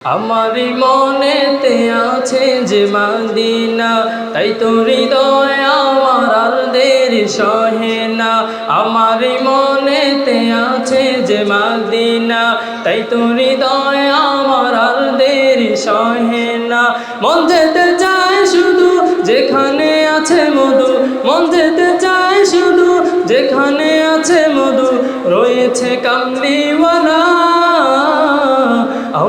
আমারই মনেতে আছে যে মাদিনা তাই তো হৃদয় আমার আর দেরি সহে না। আমারই মনেতে আছে যে মাদিনা তাই তো হৃদয় আমার আর দেরি সহে না। মন যেতে চায় শুধু যেখানে আছে মধু, মন যেতে চায় শুধু যেখানে আছে মধু, রয়েছে কামলিওয়ালা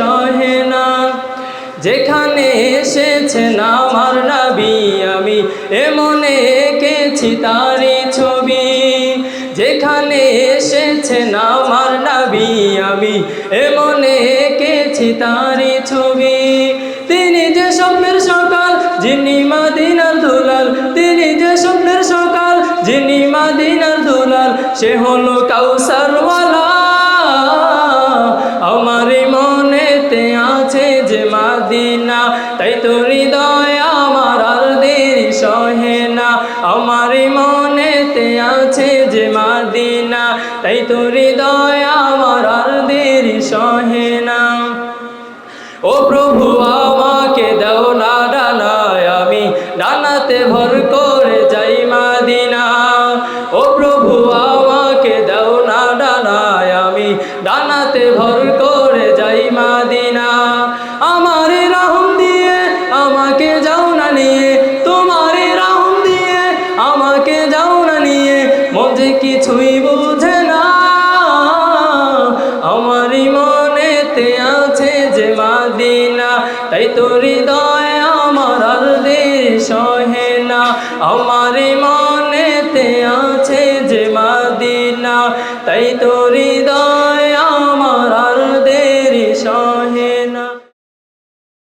সহে না। যেখানে এসেছেন আমার নবী, আমি এমনে এঁকেছি তারি ছবি। যেখানে এসেছেন আমার নবী, আমি এমনে এঁকেছি তারি ছবি। তিনি যে স্বপ্নের সকাল, যিনি মাদিনার দুলাল। তিনি যে স্বপ্নের সকাল, যিনি মাদিনার দুলাল। সে হলো কাউসারওয়ালা। মনেতে আছে যে মাদিনা, তাই তো হৃদয় আমার আর দেরি সহে না। ও প্রভু, আমাকে দাও না ডানায়, আমি ডানাতে ভর করে যাই মাদিনা। ও প্রভু, আমাকে দাও না ডানায়, আমি ডানাতে ভর করে যাই মাদিনা। নিয়ে মজে কিছুই বুঝে না। আমারই মনেতে আছে যে মাদিনা, তাই তোর হৃদয় আমার আর সহে না। আমারই মনেতে আছে যে মাদিনা, তাই তো